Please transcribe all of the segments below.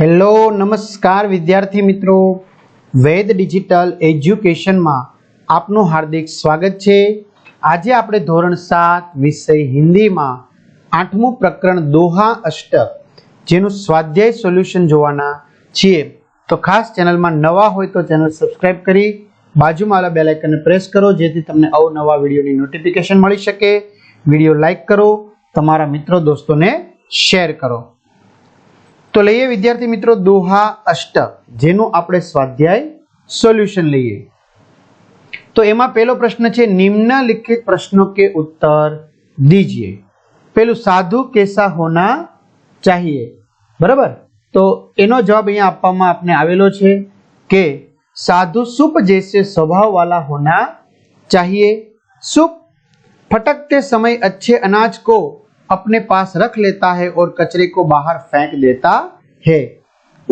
hello નમસ્કાર વિદ્યાર્થી મિત્રો વેદ ડિજિટલ એજ્યુકેશનમાં આપનું હાર્દિક સ્વાગત છે આજે આપણે ધોરણ સાત વિષય હિન્દીમાં આઠમું પ્રકરણ દોહા અષ્ટ જેનું સ્વાધ્યાય સોલ્યુશન જોવાના છીએ તો ખાસ ચેનલમાં નવા હોય તો ચેનલ સબસ્ક્રાઇબ કરી બાજુમાં આવેલા બેલ આઇકનને પ્રેસ કરો જેથી તમને અવનવા વિડીયોની નોટિફિકેશન મળી શકે વિડીયો લાઇક કરો તમારા મિત્રો દોસ્તોને શેર કરો તો લઈએ વિદ્યાર્થી મિત્રો દોહા અષ્ટ જેનું આપણે સ્વાધ્યાય સોલ્યુશન લઈએ તો એમાં પેલો પ્રશ્ન છે નિમ્નલિખિત પ્રશ્નો કે ઉત્તર દીજીએ પેલું સાધુ કેસા હોના ચાહીએ બરાબર તો એનો જવાબ અહીંયા આપવામાં આપને આવેલો છે કે સાધુ સુપ જૈસે સ્વભાવવાલા હોના ચાહીએ સુપ ફટકતે સમય અચ્છે અનાજ કો अपने पास रख लेता है और कचरे को बाहर फेंक देता है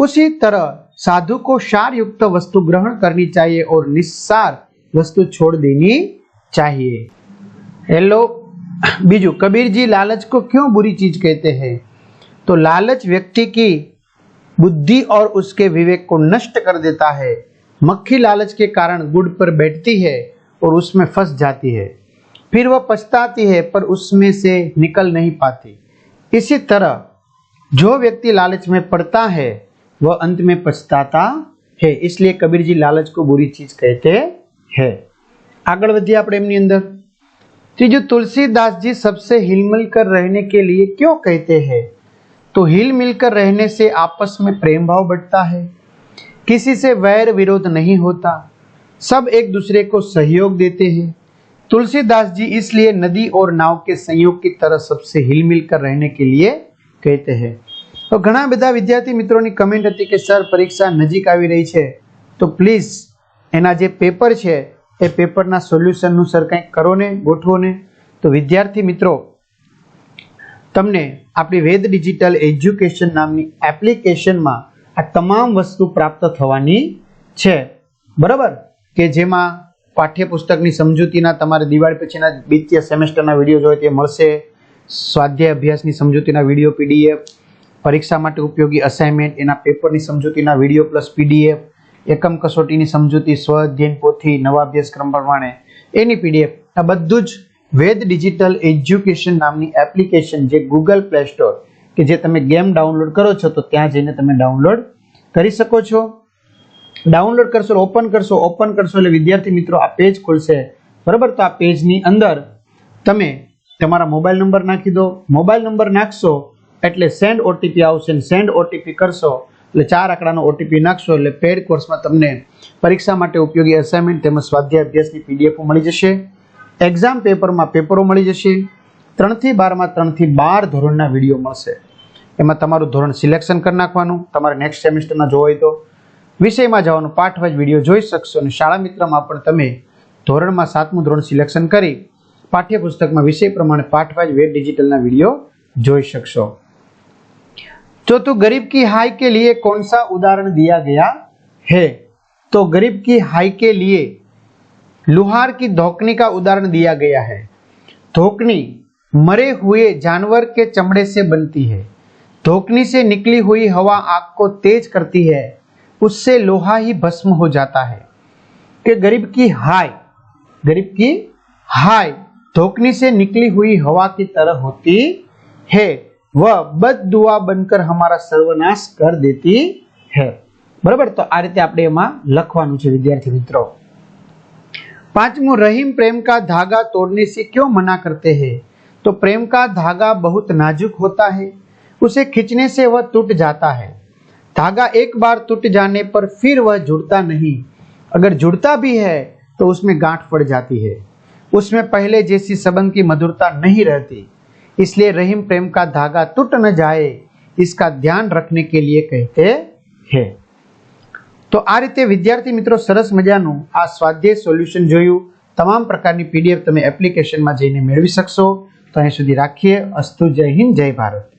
उसी तरह साधु को सार युक्त वस्तु ग्रहण करनी चाहिए और निस्सार वस्तु छोड़ देनी चाहिए हेलो बीजू कबीर जी लालच को क्यों बुरी चीज कहते हैं तो लालच व्यक्ति की बुद्धि और उसके विवेक को नष्ट कर देता है मक्खी लालच के कारण गुड़ पर बैठती है और उसमें फंस जाती है फिर वह पछताती है पर उसमें से निकल नहीं पाती इसी तरह जो व्यक्ति लालच में पड़ता है वह अंत में पछताता है इसलिए कबीर जी लालच को बुरी चीज कहते हैं आगे आप अंदर એમની અંદર तुलसीदास जी सबसे हिलमिल कर रहने के लिए क्यों कहते हैं तो हिल मिलकर रहने से आपस में प्रेम भाव बढ़ता है किसी से वैर विरोध नहीं होता सब एक दूसरे को सहयोग देते हैं तुलसीदास जी इसलिए नदी और नाव के संयोग की तरह सबसे हिलमिल कर रहने के लिए કહેતે હે તો ઘણા બધા વિદ્યાર્થી મિત્રોની કમેન્ટ હતી કે સર પરીક્ષા નજીક આવી રહી છે તો પ્લીઝ એના જે પેપર છે એ પેપરના સોલ્યુશનનું સર કંઈક કરો ને ગોઠવો ને તો વિદ્યાર્થી મિત્રો તમને આપણી વેદ ડિજિટલ એજ્યુકેશન નામની એપ્લિકેશનમાં આ તમામ વસ્તુ પ્રાપ્ત થવાની છે બરાબર કે જેમાં પાઠ્યપુસ્તકની સમજૂતીના તમારે દિવાળી પછીના દ્વિતીય સેમેસ્ટરના વિડીયો જોઈએ તે મળશે સ્વાધ્યાય અભ્યાસની સમજૂતીના વિડીયો પીડીએફ પરીક્ષા માટે ઉપયોગી અસાઇનમેન્ટ એના પેપરની સમજૂતીના વિડીયો પ્લસ પીડીએફ એકમ કસોટીની સમજૂતી સ્વ અધ્યયન પોથી નવા અભ્યાસક્રમ પ્રમાણે એની પીડીએફ આ બધું જ વેદ ડિજિટલ એજ્યુકેશન નામની એપ્લિકેશન જે ગૂગલ પ્લે સ્ટોર કે જે તમે ગેમ ડાઉનલોડ કરો છો તો ત્યાં જઈને તમે ડાઉનલોડ કરી શકો છો ડાઉનલોડ કરશો ઓપન કરશો ઓપન કરશો એટલે વિદ્યાર્થી મિત્રો આ પેજ ખુલશે બરાબર તો આ પેજની અંદર તમે તમારા મોબાઈલ નંબર નાખી દો મોબાઈલ નંબર નાખશો એટલે સેન્ડ ઓટીપી આવશે સેન્ડ ઓટીપી કરશો એટલે ચાર આંકડાનો ઓટીપી નાખશો એટલે પેડ કોર્સમાં તમને પરીક્ષા માટે ઉપયોગી અસાઇનમેન્ટ તેમજ સ્વાધ્યાય અભ્યાસની પીડીએફો મળી જશે એક્ઝામ પેપરમાં પેપરો મળી જશે ત્રણથી બારમાં ત્રણથી બાર ધોરણના વિડીયો મળશે એમાં તમારું ધોરણ સિલેક્શન કરી નાખવાનું તમારે નેક્સ્ટ સેમિસ્ટરમાં જોવો હોય તો विषय में जावनो पाठ वाइज वीडियो જોઈ શકશો અને શાળા મિત્રમાં પણ તમે ધોરણમાં 7મું ધોરણ સિલેક્શન કરી પાઠ્યપુસ્તકમાં વિષય પ્રમાણે પાઠ वाइज વેબ ડિજિટલના વિડિયો જોઈ શકશો તો તુ ગરીબકી હાઈ કે લિયે કોનસા ઉદાહરણ દિયા ગયા હે તો ગરીબકી હાઈ કે લિયે લોહારકી ઢોકણી કા ઉદાહરણ દિયા ગયા હે ઢોકણી મરે હુએ જનવર કે ચામડે સે બનતી હે ઢોકણી સે નીકલી હુઈ હવા આગ કો તેજ કરતી હે उससे लोहा ही भस्म हो जाता है कि गरीब की हाय गरीब की हाय धोखनी से निकली हुई हवा की तरह होती है वह बद दुआ बनकर हमारा सर्वनाश कर देती है बराबर तो आ रीते अपने लखवा विद्यार्थी मित्रों વિદ્યાર્થી रहीम प्रेम का धागा तोड़ने से क्यों मना करते हैं तो प्रेम का धागा बहुत नाजुक होता है उसे खींचने से वह टूट जाता है धागा एक बार टूट जाने पर फिर वह जुड़ता नहीं अगर जुड़ता भी है तो उसमें गांठ पड़ जाती है उसमें पहले जैसी संबंध की मधुरता नहीं रहती इसलिए रहीम प्रेम का धागा टूट न जाए इसका ध्यान रखने के लिए कहते हैं तो તો આ રીતે વિદ્યાર્થી મિત્રો સરસ મજાનું આ સ્વાધ્યાય સોલ્યુશન જોયું તમામ પ્રકારની પીડીએફ તમે એપ્લિકેશનમાં જઈને મેળવી सकसो तो अँ सुधी राखी अस्तु जय हिंद जय भारत